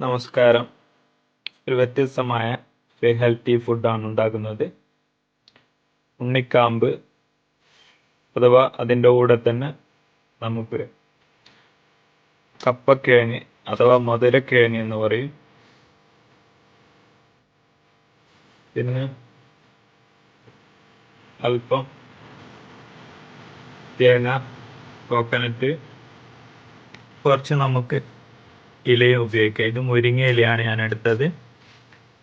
നമസ്കാരം. ഒരു വ്യത്യസ്തമായ ഒരു ഹെൽത്തി ഫുഡാണ് ഉണ്ടാക്കുന്നത്. ഉണ്ണിക്കാമ്പ് അഥവാ അതിന്റെ കൂടെ തന്നെ നമുക്ക് കപ്പക്കിഴങ്ങ് അഥവാ മധുരക്കിഴങ്ങ് എന്ന് പറയും. പിന്നെ അല്പം തേങ്ങ കോക്കനട്ട് കുറച്ച് നമുക്ക് ഇലയും ഉപയോഗിക്കുക. ഇത് മുരിങ്ങ ഇലയാണ് ഞാൻ എടുത്തത്.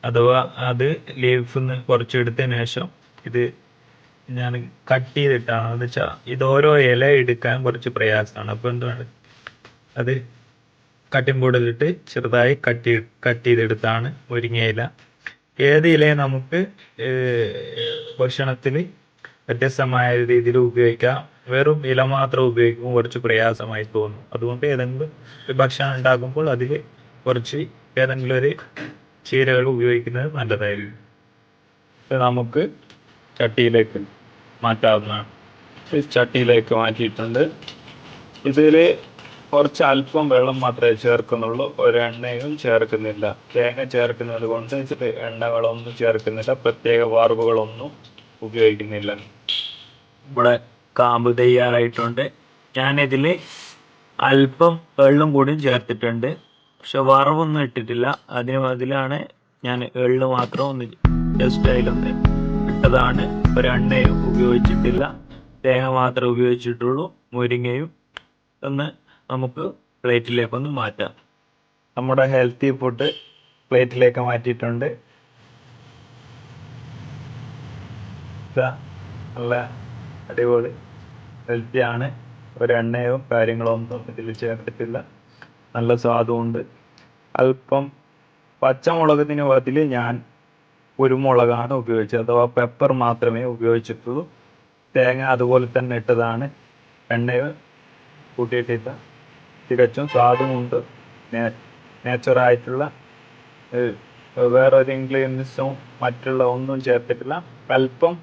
അഥവാ അത് ലീഫിൽ നിന്ന് കുറച്ചെടുത്തതിന് ശേഷം ഇത് ഞാൻ കട്ട് ചെയ്തിട്ടാണ് എന്ന് വെച്ചാൽ ഇത് ഓരോ ഇല എടുക്കാൻ കുറച്ച് പ്രയാസമാണ്. അപ്പോൾ എന്താണ് അത് കട്ടിംഗ് ബോർഡിലിട്ട് ചെറുതായി കട്ട് കട്ട് ചെയ്തെടുത്താണ് മുരിങ്ങ ഇല. ഏത് ഇലയും നമുക്ക് ഭക്ഷണത്തിൽ വ്യത്യസ്തമായ രീതിയിൽ ഉപയോഗിക്കാം? വെറും ഇല മാത്രം ഉപയോഗിക്കുമ്പോൾ കുറച്ച് പ്രയാസമായി തോന്നും. അതുകൊണ്ട് ഏതെങ്കിലും ഭക്ഷണം ഉണ്ടാക്കുമ്പോൾ അതിൽ കുറച്ച് ഏതെങ്കിലും ഒരു ചീരകൾ ഉപയോഗിക്കുന്നത് നല്ലതായിരിക്കും. നമുക്ക് ചട്ടിയിലേക്ക് മാറ്റാവുന്നതാണ്. ചട്ടിയിലേക്ക് മാറ്റിയിട്ടുണ്ട്. ഇതിൽ കുറച്ച് അല്പം വെള്ളം മാത്രമേ ചേർക്കുന്നുള്ളൂ. ഒരു എണ്ണയും ചേർക്കുന്നില്ല. തേങ്ങ ചേർക്കുന്നത് കൊണ്ട് എണ്ണകളൊന്നും ചേർക്കുന്നില്ല. പ്രത്യേക വാർവുകളൊന്നും ഉപയോഗിക്കുന്നില്ല. ഇവിടെ കാമ്പ് തയ്യാറായിട്ടുണ്ട്. ഞാനിതിൽ അല്പം എള്ളും കൂടി ചേർത്തിട്ടുണ്ട്. പക്ഷെ വറവൊന്നും ഇട്ടിട്ടില്ല. അതിന് അതിലാണ് ഞാൻ എള്ള് മാത്രം ഒന്ന് ജസ്റ്റ് അതിലൊന്ന് ഇട്ടതാണ്. ഒരു എണ്ണയും ഉപയോഗിച്ചിട്ടില്ല. തേങ്ങ മാത്രമേ ഉപയോഗിച്ചിട്ടുള്ളൂ. മുരിങ്ങയും ഒന്ന് നമുക്ക് പ്ലേറ്റിലേക്കൊന്ന് മാറ്റാം. നമ്മുടെ ഹെൽത്തി ഫുഡ് പ്ലേറ്റിലേക്ക് മാറ്റിയിട്ടുണ്ട്. നല്ല അടിപൊളി. ഹെൽത്തിയാണ് ഒരു എണ്ണയോ കാര്യങ്ങളോ ഒന്നും ഇതിൽ ചേർത്തിട്ടില്ല. നല്ല സ്വാദുമുണ്ട്. അല്പം പച്ചമുളകത്തിന് പതിൽ ഞാൻ കുരുമുളകാണ് ഉപയോഗിച്ചത്. അഥവാ പെപ്പർ മാത്രമേ ഉപയോഗിച്ചിട്ടുള്ളൂ. തേങ്ങ അതുപോലെ തന്നെ ഇട്ടതാണ്. എണ്ണയോ കൂട്ടിയിട്ടില്ല. തികച്ചും സ്വാദുമുണ്ട്. നേച്ചറായിട്ടുള്ള വേറെ ഒരു ഇൻഗ്രീഡിയൻസും മറ്റുള്ള ഒന്നും ചേർത്തിട്ടില്ല. അല്പം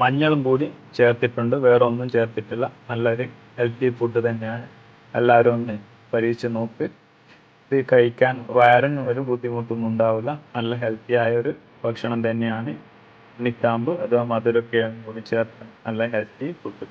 മഞ്ഞളും കൂടി ചേർത്തിട്ടുണ്ട്. വേറെ ഒന്നും ചേർത്തിട്ടില്ല. നല്ലൊരു ഹെൽത്തി ഫുഡ് തന്നെയാണ്. എല്ലാവരും ഒന്ന് പരീക്ഷിച്ച് നോക്ക്. ഇത് കഴിക്കാൻ വയറിന് ഒരു ബുദ്ധിമുട്ടൊന്നും ഉണ്ടാവില്ല. നല്ല ഹെൽത്തി ആയ ഒരു ഭക്ഷണം തന്നെയാണ്. ഉണ്ണിക്കാമ്പ് അഥവാ മധുരക്കിഴങ്ങ് കൂടി ചേർത്ത് നല്ല ഹെൽത്തി ഫുഡ്